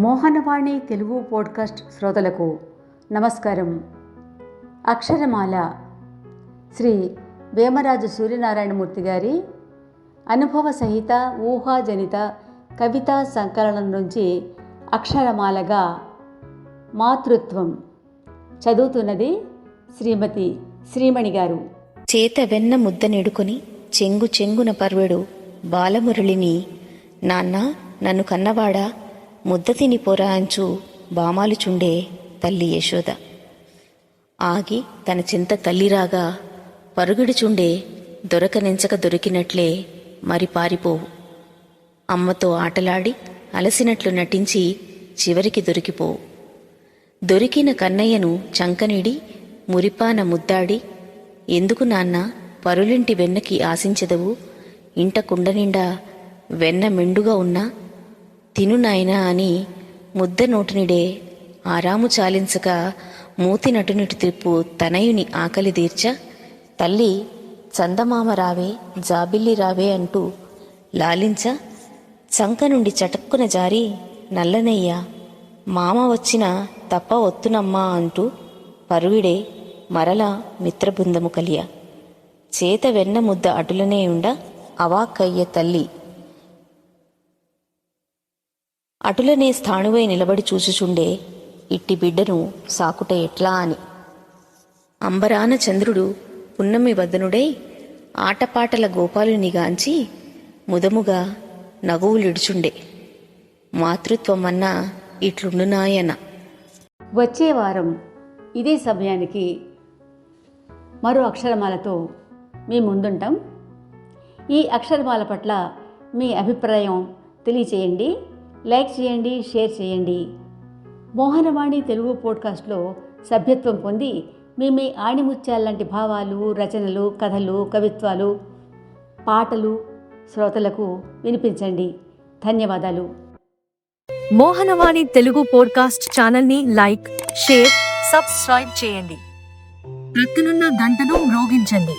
Mohanavani Telugu podcast శ్రోతలకు నమస్కారం. అక్షరమాల శ్రీ వేమరాజు సూర్యనారాయణమూర్తి గారి అనుభవ సహిత ఊహాజనిత కవితా సంకలనం నుంచి అక్షరమాలగా మాతృత్వం చదువుతున్నది శ్రీమతి శ్రీమణి గారు. చేత వెన్న ముద్ద నెడుకొని చెంగు చెంగున పర్వెడు బాలమురళిని నాన్న నన్ను కన్నవాడా? ముద్ద తిని పోరా అంచు బామాలు చుండే తల్లి యశోద. ఆగి తన చింత తల్లిరాగా పరుగుడుచుండే దొరకనెంచక దొరికినట్లే మరి పారిపోవు. అమ్మతో ఆటలాడి అలసినట్లు నటించి చివరికి దొరికిపోవు. దొరికిన కన్నయ్యను చంకనిడి మురిపాన ముద్దాడి ఎందుకు నాన్న పరులింటి వెన్నకి ఆశించదవు? ఇంట కుండనిండా వెన్న మెండుగా ఉన్నా తిను నాయనా అని ముద్ద నోటినిడే ఆరాము చాలించక మూతి నటునిటి తిప్పు తనయుని ఆకలి తీర్చ తల్లి చందమామ రావే జాబిల్లి రావే అంటూ లాలించ చంక నుండి చటక్కున జారి నల్లనయ్య మామ వచ్చిన తప్ప ఒత్తునమ్మా అంటూ పరువిడే మరలా మిత్రబృందము కలియ. చేత వెన్న ముద్ద అటులనే ఉండ అవాక్కయ్య తల్లి అటులనే స్థాణువై నిలబడి చూచుచుండే ఇట్టి బిడ్డను సాకుట ఎట్లా అని. అంబరాన చంద్రుడు పున్నమి వదనుడై ఆటపాటల గోపాలునిగాంచి ముదముగా నగువులిడుచుండే. మాతృత్వమన్నా ఇట్లుండునాయన వచ్చే వారం ఇదే సమయానికి మరో అక్షరమాలతో మీ ముందుంటాం. ఈ అక్షరమాల పట్ల మీ అభిప్రాయం తెలియచేయండి. లైక్ చేయండి షేర్ చేయండి. మోహనవాణి తెలుగు పోడ్కాస్ట్లో సభ్యత్వం పొంది మీ మీ ఆణిముత్యాల లాంటి భావాలు రచనలు కథలు కవిత్వాలు పాటలు శ్రోతలకు వినిపించండి. ధన్యవాదాలు. మోహనవాణి తెలుగు పోడ్కాస్ట్ ఛానల్ని లైక్ షేర్ సబ్స్క్రైబ్ చేయండి. ప్రక్కనున్న గంటను మ్రోగించండి.